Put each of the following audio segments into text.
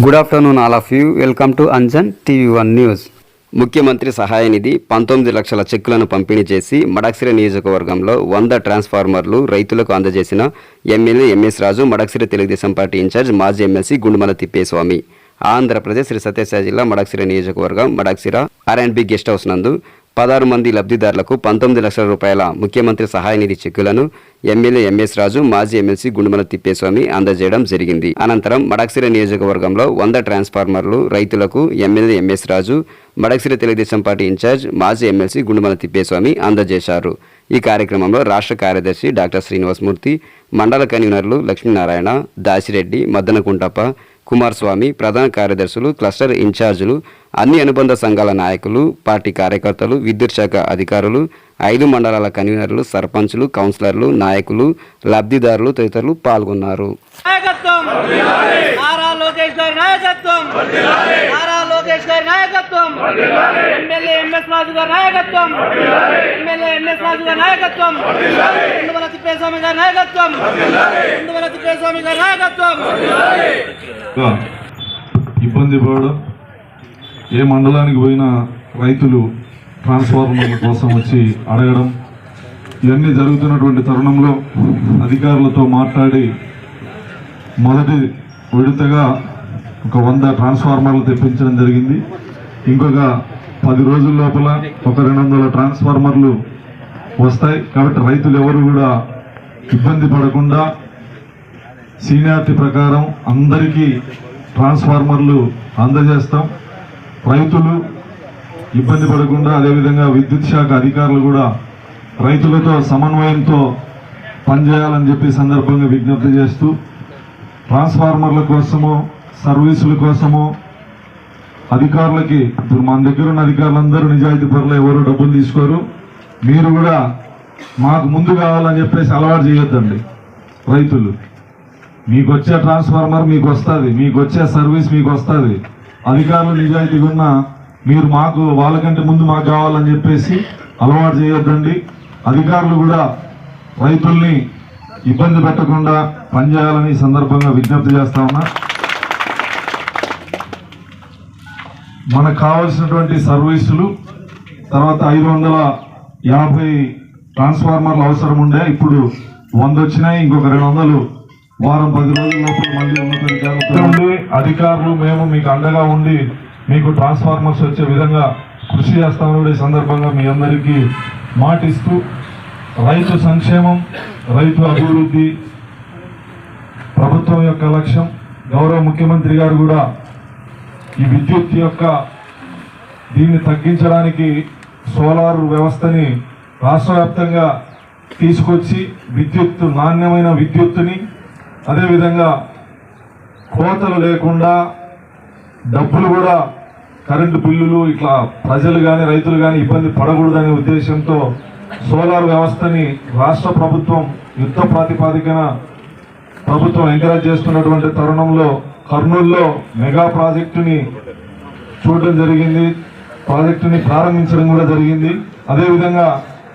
Good afternoon all of you welcome to Anjan TV one news ముఖ్యమంత్రి సహాయ నిధి పంతొమ్మిది లక్షల చెక్కులను పంపిణీ చేసి మడక్సిరి నియోజకవర్గంలో వంద ట్రాన్స్ఫార్మర్లు రైతులకు అందజేసిన MLA MS Raju Madakasira Telugu Desam party in-charge మాజీ ఎమ్మెల్సీ గుండుమల తిప్పేస్వామి. ఆంధ్రప్రదేశ్ శ్రీ సత్యసాయి జిల్లా మడక్సిర నియోజకవర్గం Madakasira R and B guest house నందు పదహారు మంది లబ్ధిదారులకు పంతొమ్మిది లక్షల రూపాయల ముఖ్యమంత్రి సహాయ నిధి చెక్కులను ఎమ్మెల్యే ఎంఎస్ రాజు మాజీ ఎమ్మెల్సీ గుండుమల తిప్పేస్వామి అందజేయడం జరిగింది. అనంతరం మడక్సిర నియోజకవర్గంలో వంద ట్రాన్స్ఫార్మర్లు రైతులకు MLA MS Raju Madakasira Telugu Desam party in-charge మాజీ ఎమ్మెల్సీ గుండుమల తిప్పేస్వామి అందజేశారు. ఈ కార్యక్రమంలో రాష్ట్ర కార్యదర్శి డాక్టర్ శ్రీనివాసమూర్తి మండల కన్వీనర్లు లక్ష్మీనారాయణ దాసిరెడ్డి మద్దనకుంటప్ప కుమారస్వామి ప్రధాన కార్యదర్శులు క్లస్టర్ ఇన్ఛార్జీలు అన్ని అనుబంధ సంఘాల నాయకులు పార్టీ కార్యకర్తలు విద్యుత్ శాఖ అధికారులు ఐదు మండలాల కన్వీనర్లు సర్పంచులు కౌన్సిలర్లు నాయకులు లబ్ధిదారులు తదితరులు పాల్గొన్నారు. నాయకత్వం! ఎమ్మెల్యే ఎంఎస్ రాజు గారి నాయకత్వం! ఎమ్మెల్యే ఎంఎస్ రాజు గారి నాయకత్వం! తిప్పేస్వామి గారి నాయకత్వం. ఉండవల తిప్పేస్వామి గారి నాయకత్వం ఇబ్బంది పడడం. ఏ మండలానికి పోయినా రైతులు ట్రాన్స్ఫార్మర్ల కోసం వచ్చి అడగడం. ఇవన్నీ జరుగుతున్నటువంటి తరుణంలో అధికారులతో మాట్లాడి మొదటి విడతగా ఒక వంద ట్రాన్స్ఫార్మర్లు తెప్పించడం జరిగింది. ఇంకొక పది రోజుల లోపల ఒక రెండు వందల ట్రాన్స్ఫార్మర్లు వస్తాయి. కాబట్టి రైతులు ఎవరు కూడా ఇబ్బంది పడకుండా సీనియారిటీ ప్రకారం అందరికీ ట్రాన్స్ఫార్మర్లు అందజేస్తాం. రైతులు ఇబ్బంది పడకుండా అదేవిధంగా విద్యుత్ శాఖ అధికారులు కూడా రైతులతో సమన్వయంతో పనిచేయాలని చెప్పి సందర్భంగా విజ్ఞప్తి చేస్తూ ట్రాన్స్ఫార్మర్ల కోసము సర్వీసుల కోసము అధికారులకి ఇప్పుడు మన దగ్గర ఉన్న అధికారులందరూ నిజాయితీ పనులు ఎవరు డబ్బులు తీసుకోరు. మీరు కూడా మాకు ముందు కావాలని చెప్పేసి అలవాటు చేయొద్దండి రైతులు. మీకు వచ్చే ట్రాన్స్ఫార్మర్ మీకు వస్తుంది మీకు వచ్చే సర్వీస్ మీకు వస్తుంది అధికారులు నిజాయితీగా ఉన్న మీరు మాకు వాళ్ళకంటే ముందు మాకు కావాలని చెప్పేసి అలవాటు చేయొద్దండి. అధికారులు కూడా రైతుల్ని ఇబ్బంది పెట్టకుండా పనిచేయాలని ఈ సందర్భంగా విజ్ఞప్తి చేస్తా ఉన్నా. మనకు కావాల్సినటువంటి సర్వీసులు తర్వాత ఐదు వందల యాభై ట్రాన్స్ఫార్మర్లు అవసరం ఉండే ఇప్పుడు వంద వచ్చినాయి ఇంకొక రెండు వందలు. వారం పది రోజుల లోపల మళ్ళీ అధికారులు మేము మీకు అండగా ఉండి మీకు ట్రాన్స్ఫార్మర్స్ వచ్చే విధంగా కృషి చేస్తామని ఈ సందర్భంగా మీ అందరికీ మాటిస్తూ రైతు సంక్షేమం రైతు అభివృద్ధి ప్రభుత్వం యొక్క లక్ష్యం గౌరవ ముఖ్యమంత్రి గారు కూడా ఈ విద్యుత్ యొక్క దీన్ని తగ్గించడానికి సోలార్ వ్యవస్థని రాష్ట్ర వ్యాప్తంగా తీసుకొచ్చి విద్యుత్ నాణ్యమైన విద్యుత్తుని అదేవిధంగా కోతలు లేకుండా డబ్బులు కూడా కరెంటు బిల్లులు ఇట్లా ప్రజలు కానీ రైతులు కానీ ఇబ్బంది పడకూడదనే ఉద్దేశంతో సోలార్ వ్యవస్థని రాష్ట్ర ప్రభుత్వం యుద్ధ ప్రాతిపాదికన ప్రభుత్వం ఎంకరేజ్ చేస్తున్నటువంటి తరుణంలో కర్నూలులో మెగా ప్రాజెక్టుని చూడడం జరిగింది. ప్రాజెక్టుని ప్రారంభించడం కూడా జరిగింది. అదేవిధంగా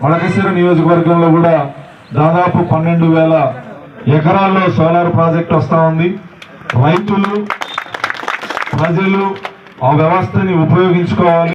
వడకసిర నియోజకవర్గంలో కూడా దాదాపు పన్నెండు వేల ఎకరాల్లో సోలార్ ప్రాజెక్ట్ వస్తూ ఉంది. రైతులు ప్రజలు ఆ వ్యవస్థని ఉపయోగించుకోవాలి.